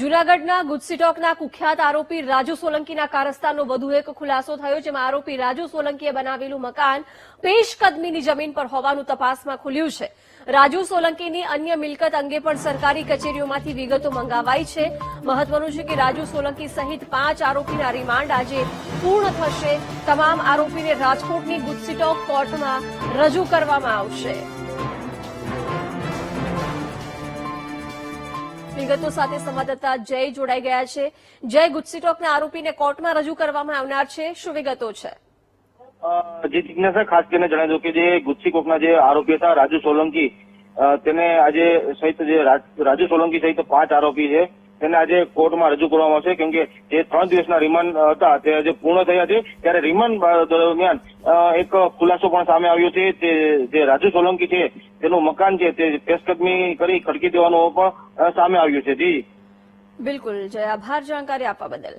જૂનાગઢના ગુજસીટોકના કુખ્યાત આરોપી રાજુ સોલંકીના કારસ્તાનનો વધુ એક ખુલાસો થયો, જેમાં આરોપી રાજુ સોલંકીએ બનાવેલું મકાન પેશકદમીની જમીન પર હોવાનું તપાસમાં ખુલ્યું છે. રાજુ સોલંકીની અન્ય મિલકત અંગે પણ સરકારી કચેરીઓમાંથી વિગતો મંગાવાઈ છે. મહત્વનું છે કે રાજુ સોલંકી સહિત પાંચ આરોપીના રિમાન્ડ આજે પૂર્ણ થશે. તમામ આરોપીને રાજકોટની ગુજસીટોક કોર્ટમાં રજૂ કરવામાં આવશે. વિગતો સાથે સંવાદદાતા જય જોડાઈ ગયા છે. જય ગુજસીટોકના આરોપીને કોર્ટમાં રજૂ કરવામાં આવનાર છે. શું વિગતો છે? જે જિજ્ઞાસા ખાસ કરીને જણાવી દઉં કે જે ગુચ્છી કોકના જે આરોપી હતા, રાજુ સોલંકી તેને આજે સહિત જે રાજુ સોલંકી સહિત પાંચ આરોપી છે. તેને આજે કોર્ટમાં રજૂ કરવામાં આવશે. કેમ જે ત્રણ દિવસના રિમાન્ડ હતા, તે આજે પૂર્ણ થયા છે. ત્યારે રિમાન્ડ દરમિયાન એક ખુલાસો પણ સામે આવ્યો છે. તે, જે રાજુ સોલંકી છે, તેનું મકાન છે, તે પેશકદમી કરી ખડકી દેવાનું પણ સામે આવ્યું છે. જી. બિલકુલ. જય આભાર. જાણકારી આપવા બદલ.